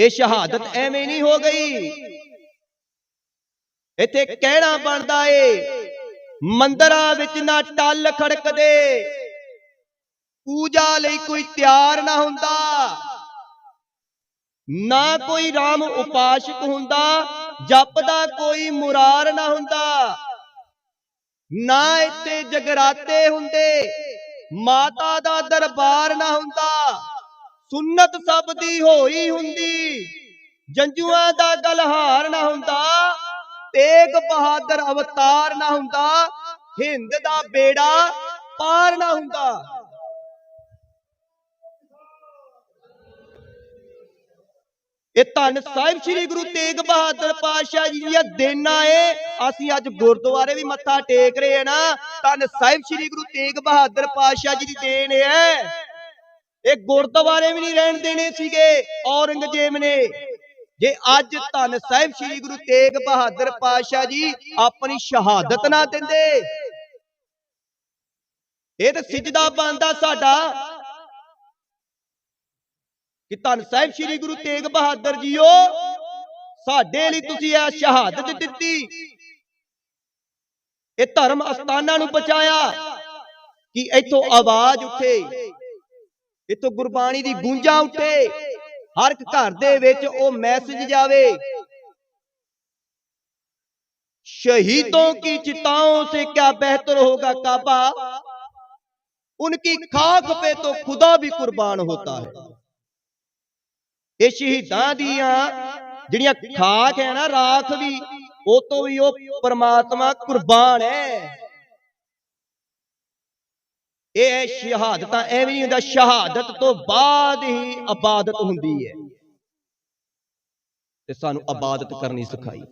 ਇਹ ਸ਼ਹਾਦਤ ਐਵੇਂ ਨਹੀਂ ਹੋ ਗਈ। ਇੱਥੇ ਕਹਿਣਾ ਬਣਦਾ ਏ, ਮੰਦਰਾਂ ਵਿੱਚ ਨਾ ਟੱਲ ਖੜਕਦੇ। ਪੂਜਾ ਲਈ ਕੋਈ ਤਿਆਰ ਨਾ ਹੁੰਦਾ। ਨਾ ਕੋਈ RAM ਉਪਾਸ਼ਕ ਹੁੰਦਾ, ਜਪਦਾ ਕੋਈ ਮੁਰਾਰ ਨਾ ਹੁੰਦਾ। ਨਾ ਇੱਥੇ ਜਗਰਾਤੇ ਹੁੰਦੇ, ਮਾਤਾ ਦਾ ਦਰਬਾਰ ਨਾ ਹੁੰਦਾ। ਸੁਨਤ ਸਭ ਦੀ ਹੋਈ ਹੁੰਦੀ। ਜੰਜੂਆਂ ਦਾ ਗਲਹਾਰ ਨਾ ਹੁੰਦਾ, ਤੇਗ ਬਹਾਦਰ ਅਵਤਾਰ ਨਾ ਹੁੰਦਾ, ਹਿੰਦ ਦਾ ਬੇੜਾ ਪਾਰ ਨਾ ਹੁੰਦਾ। ਇਹ ਧੰਨ ਸਾਹਿਬ ਸ੍ਰੀ ਗੁਰੂ ਤੇਗ ਬਹਾਦਰ ਪਾਤਸ਼ਾਹ ਜੀ ਦੀਆਂ ਦੇਣਾ ਏ। ਅਸੀਂ ਅੱਜ ਗੁਰਦੁਆਰੇ ਵੀ ਮੱਥਾ ਟੇਕ ਰਹੇ ਹਾਂ ਨਾ। ਧੰਨ ਸਾਹਿਬ ਸ੍ਰੀ ਗੁਰੂ ਤੇਗ ਬਹਾਦਰ ਪਾਤਸ਼ਾਹ ਜੀ ਦੀ ਦੇਣ ਹੈ ਇਹ ਗੁਰਦੁਆਰੇ ਵੀ ਨਹੀਂ ਰਹਿਣ ਦੇਣੇ ਸੀਗੇ, ਔਰੰਗਜ਼ੇਬ ਨੇ। ਜੇ ਅੱਜ ਧੰਨ ਸਾਹਿਬ ਸ੍ਰੀ ਗੁਰੂ ਤੇਗ ਬਹਾਦਰ ਪਾਤਸ਼ਾਹ ਜੀ ਆਪਣੀ ਸ਼ਹਾਦਤ ਨਾ ਦਿੰਦੇ, ਇਹ ਤਾਂ ਸਿਜਦਾ ਬਣਦਾ ਸਾਡਾ ਕਿ ਧੰਨ ਸਾਹਿਬ ਸ੍ਰੀ ਗੁਰੂ ਤੇਗ ਬਹਾਦਰ ਜੀਓ, ਸਾਡੇ ਲਈ ਤੁਸੀਂ ਇਹ ਸ਼ਹਾਦਤ ਦਿੱਤੀ। ਇਹ ਧਰਮ ਅਸਥਾਨਾਂ ਨੂੰ ਬਚਾਇਆ ਕਿ ਇੱਥੋਂ ਆਵਾਜ਼ ਉੱਠੇ। ਇੱਥੋਂ ਗੁਰਬਾਣੀ ਦੀ ਗੂੰਜਾਂ ਉੱਠੇ ਹਰ ਇੱਕ ਘਰ ਦੇ ਵਿੱਚ ਉਹ ਮੈਸੇਜ ਜਾਵੇ शहीदों की चिताओं से क्या बेहतर होगा काबा उनकी खाक पे तो खुदा भी कुर्बान होता है ਇਹ ਸ਼ਹੀਦਾਂ ਦੀਆਂ ਜਿਹੜੀਆਂ ਖਾਕ ਹੈ ਨਾ ਰਾਖ ਵੀ ਉਹ ਤੋਂ ਵੀ ਉਹ ਪਰਮਾਤਮਾ ਕੁਰਬਾਨ ਹੈ ਇਹ ਸ਼ਹਾਦਤਾਂ ਐਵੇਂ ਨਹੀਂ ਹੁੰਦਾ, ਸ਼ਹਾਦਤ ਤੋਂ ਬਾਅਦ ਹੀ ਆਬਾਦਤ ਹੁੰਦੀ ਹੈ। ਤੇ ਸਾਨੂੰ ਆਬਾਦਤ ਕਰਨੀ ਸਿਖਾਈ।